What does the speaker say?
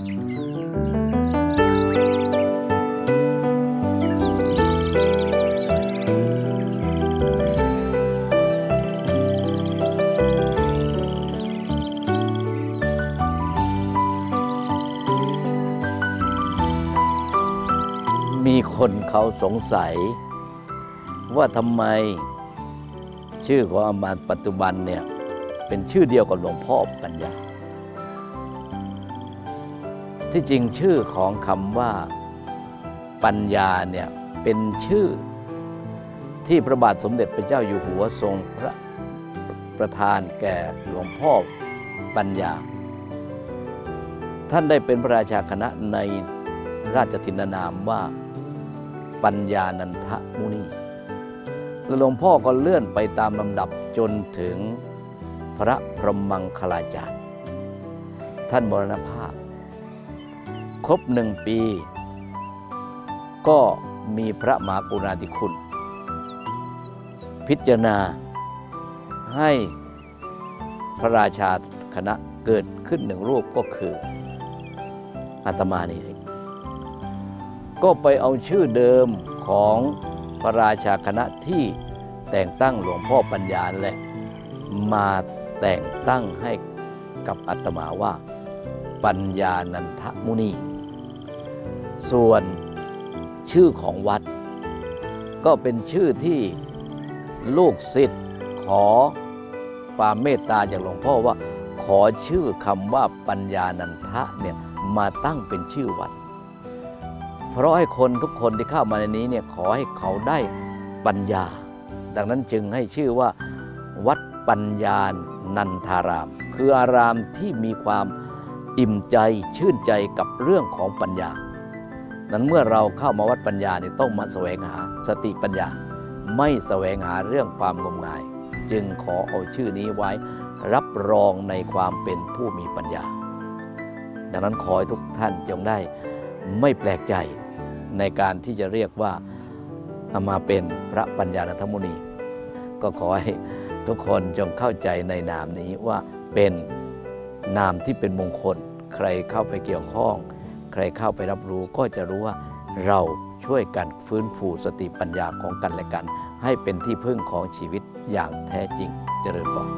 มีคนเขาสงสัย ว่าทำไมชื่อของอามาตย์ปัจจุบันเนี่ย เป็นชื่อเดียวกับหลวงพ่อปัญญา ที่จริงชื่อของคำว่าปัญญาเนี่ยเป็นชื่อที่พระบาทสมเด็จพระเจ้าอยู่หัวทรงพระประทานแก่หลวงพ่อปัญญา ท่านได้เป็นพระราชาคณะในราชทินนามว่าปัญญานันทมุนีแล้วหลวงพ่อก็เลื่อนไปตามลำดับจนถึงพระพรหมังคลาจารย์ ท่านมรณภาพ รบหนึ่งปี ก็มีพระมหากรุณาธิคุณ พิจารณาให้พระราชาคณะเกิดขึ้นหนึ่งรูปก็คืออาตมานี่เองก็ไปเอาชื่อเดิมของพระราชาคณะที่แต่งตั้งหลวงพ่อปัญญาแหละ มาแต่งตั้งให้กับอาตมาว่า ปัญญานันทมุนี ส่วนชื่อของวัด ก็เป็นชื่อที่ลูกศิษย์ขอความเมตตาจากหลวงพ่อว่า ขอชื่อคำว่าปัญญานันทะเนี่ยมาตั้งเป็นชื่อวัด เพราะให้คนทุกคนที่เข้ามาในนี้เนี่ยขอให้เขาได้ปัญญา ดังนั้นจึงให้ชื่อว่า วัดปัญญานันทาราม คืออารามที่มีความอิ่มใจชื่นใจกับเรื่องของปัญญา นั้นเมื่อเราเข้ามาวัดปัญญาเนี่ยต้องมาแสวงหาสติปัญญา ไม่แสวงหาเรื่องความงมงาย จึงขอเอาชื่อนี้ไว้ รับรองในความเป็นผู้มีปัญญา ดังนั้นขอให้ทุกท่านจงได้ไม่แปลกใจในการที่จะเรียกว่าเอามาเป็นพระปัญญาณธรรมุนี ก็ขอให้ทุกคนจงเข้าใจในนามนี้ว่าเป็นนามที่เป็นมงคล ใครเข้าไปเกี่ยวข้อง ใครเข้าไปรับรู้ก็จะรู้ว่าเราช่วยกันฟื้นฟูสติปัญญาของกันและกัน ให้เป็นที่พึ่งของชีวิตอย่างแท้จริงเจริญพร